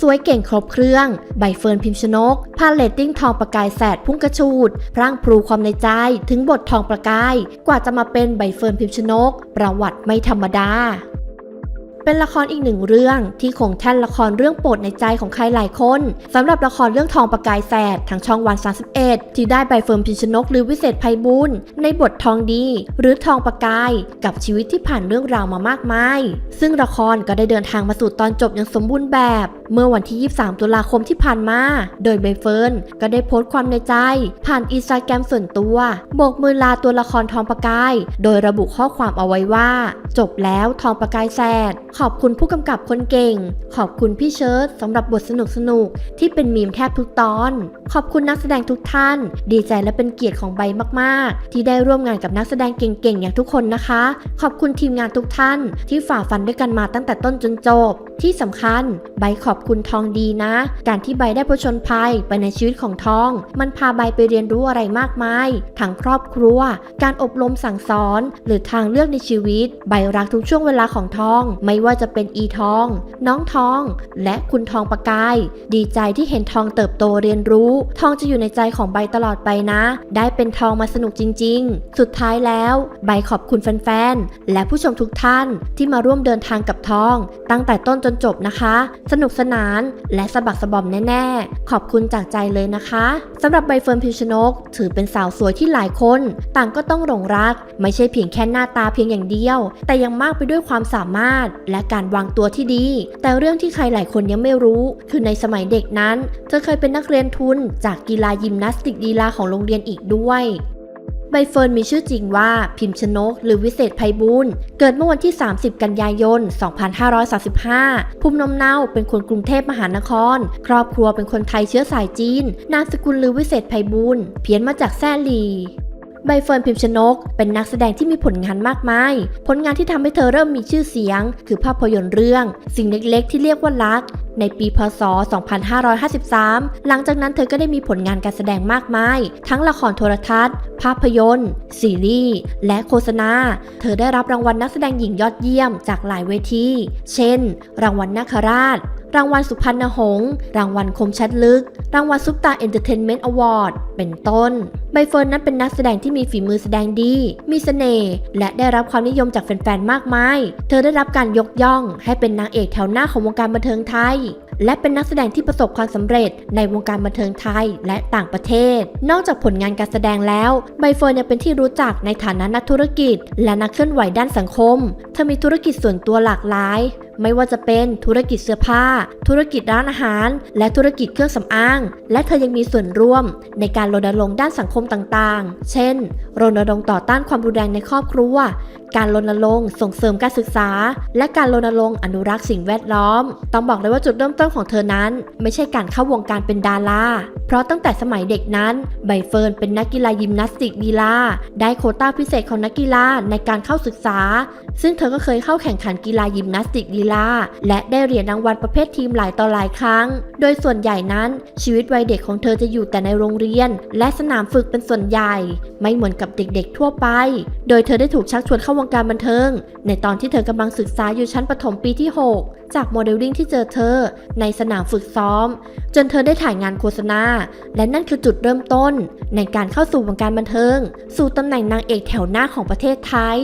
สวยเก่งครบเครื่อง ใบเฟิร์นพิมพ์ชนก พาเลตติ้งทองประกายแสดพุ่งกระชูด พร่างพรูความในใจ ถึงบททองประกาย กว่าจะมาเป็นใบเฟิร์นพิมพ์ชนก ประวัติไม่ธรรมดาเป็นละครอีกหนึ่งเรื่องที่คงแท่นละครเรื่องโปรดในใจของใครหลายคนสำหรับละครเรื่องทองประกายแสดทางช่องวัน 31 ที่ได้ใบเฟิร์นพิมชนกหรือวิเศษไพบูลย์ในบททองดี หรือทองประกายกับชีวิตที่ผ่านเรื่องราวมามากมาย ซึ่งละครก็ได้เดินทางมาสู่ตอนจบอย่างสมบูรณ์แบบ เมื่อวันที่ 23 ตุลาคมที่ผ่านมา โดยใบเฟิร์นก็ได้โพสต์ความในใจ ผ่านอินสตาแกรมส่วนตัวโบกมือลาตัวละครทองประกาย โดยระบุข้อความเอาไว้ว่า จบแล้วทองประกายแสดขอบคุณผู้กำกับคนเก่ง ขอบคุณพี่เชิร์ตสำหรับบทสนุกสนุกที่เป็นมีมแทบทุกตอน ขอบคุณนักแสดงทุกท่าน ดีใจและเป็นเกียรติของใบมากๆ ที่ได้ร่วมงานกับนักแสดงเก่งๆ อย่างทุกคนนะคะ ขอบคุณทีมงานทุกท่าน ที่ฝ่าฟันด้วยกันมาตั้งแต่ต้นจนจบ ที่สำคัญใบขอบคุณทองดีนะ การที่ใบได้ผชนภัยไปในชีวิตของทอง มันพาใบไปเรียนรู้อะไรมากมายทั้งครอบครัว การอบรมสั่งสอน หรือทางเลือกในชีวิต ใบรักทุกช่วงเวลาของทอง ไม่ว่าจะเป็นอีทอง น้องทอง และคุณทองประกาย ดีใจที่เห็นทองเติบโตเรียนรู้ ทองจะอยู่ในใจของใบตลอดไปนะ ได้เป็นทองมาสนุกจริง ๆ สุดท้ายแล้วใบขอบคุณแฟนๆและผู้ชมทุกท่านที่มาร่วมเดินทางกับทอง ตั้งแต่ต้นจนจบนะคะ สนุกสนานและสะบักสะบอมแน่ๆ ขอบคุณจากใจเลยนะคะสำหรับใบเฟิร์นพิมชนก ถือเป็นสาวสวยที่หลายคน ต่างก็ต้องหลงรัก ไม่ใช่เพียงแค่หน้าตาเพียงอย่างเดียว แต่ยังมากไปด้วยความสามารถ และการวางตัวที่ดี แต่เรื่องที่ใครหลายคนยังไม่รู้ คือในสมัยเด็กนั้น เธอเคยเป็นนักเรียนทุน จากกีฬายิมนาสติกดีลาของโรงเรียนอีกด้วย ใบเฟิร์นมีชื่อจริงว่าพิมชนก หรือวิเศษไพบูลเกิดเมื่อวันที่ 30 กันยายน 2535 ภูมิลำเนาเป็นคนกรุงเทพมหานคร ครอบครัวเป็นคนไทยเชื้อสายจีน นามสกุลหรือวิเศษไพบูลเพี้ยนมาจากแซ่ลีใบเฟิร์นพิมชนก เป็นนักแสดงที่มีผลงานมากมาย ผลงานที่ทำให้เธอเริ่มมีชื่อเสียง คือภาพยนตร์เรื่อง สิ่งเล็กๆ ที่เรียกว่ารัก ในปีพศ 2553 หลังจากนั้นเธอก็ได้มีผลงานการแสดงมากมาย ทั้งละครโทรทัศน์ ภาพยนตร์ ซีรีส์ และโฆษณา เธอได้รับรางวัลนักแสดงหญิงยอดเยี่ยมจากหลายเวที เช่น รางวัลนาคราช รางวัลสุพรรณหงษ์รางวัลคมชัดลึก รางวัลซุปตาเอนเตอร์เทนเมนต์อวอร์ดเป็นต้น ใบเฟิร์นนั้นเป็นนักแสดงที่มีฝีมือแสดงดี มีเสน่ห์และได้รับความนิยมจากแฟนๆ มากมาย เธอได้รับการยกย่องให้เป็นนางเอกแถวหน้าของวงการบันเทิงไทย และเป็นนักแสดงที่ประสบความสำเร็จในวงการบันเทิงไทยและต่างประเทศ นอกจากผลงานการแสดงแล้ว ใบเฟิร์นยังเป็นที่รู้จักในฐานะนักธุรกิจ และนักเคลื่อนไหวด้านสังคม เธอมีธุรกิจส่วนตัวหลากหลาย ไม่ว่าจะเป็นธุรกิจเสื้อผ้า ธุรกิจร้านอาหาร และธุรกิจเครื่องสำอาง และเธอยังมีส่วนร่วม ในการรณรงค์ด้านสังคมต่างๆ เช่น รณรงค์ต่อต้านความรุนแรงในครอบครัว การรณรงค์ส่งเสริมการศึกษา และการรณรงค์อนุรักษ์สิ่งแวดล้อม ต้องบอกเลยว่าจุดเริ่มต้นของเธอนั้น ไม่ใช่การเข้าวงการเป็นดารา เพราะตั้งแต่สมัยเด็กนั้นใบเฟิร์นเป็นนักกีฬายิมนาสติกดีลาได้โคต้าพิเศษของนักกีฬาในการเข้าศึกษา ซึ่งเธอก็เคยเข้าแข่งขันกีฬายิมนาสติกดีลาและได้เหรียญรางวัลประเภททีมหลายต่อหลายครั้ง โดยส่วนใหญ่นั้นชีวิตวัยเด็กของเธอจะอยู่แต่ในโรงเรียน และสนามฝึกเป็นส่วนใหญ่ ไม่เหมือนกับเด็กๆ ทั่วไป โดยเธอได้ถูกชักชวนเข้าวงการบันเทิง ในตอนที่เธอกำลังศึกษาอยู่ชั้นประถมปีที่ 6 จากโมเดลลิ่งที่เจอเธอในสนามฝึกซ้อม จนเธอได้ถ่ายงานโฆษณาและนั่นคือจุดเริ่มต้น ในการเข้าสู่วงการบันเทิง สู่ตำแหน่งนางเอกแถวหน้าของประเทศไทย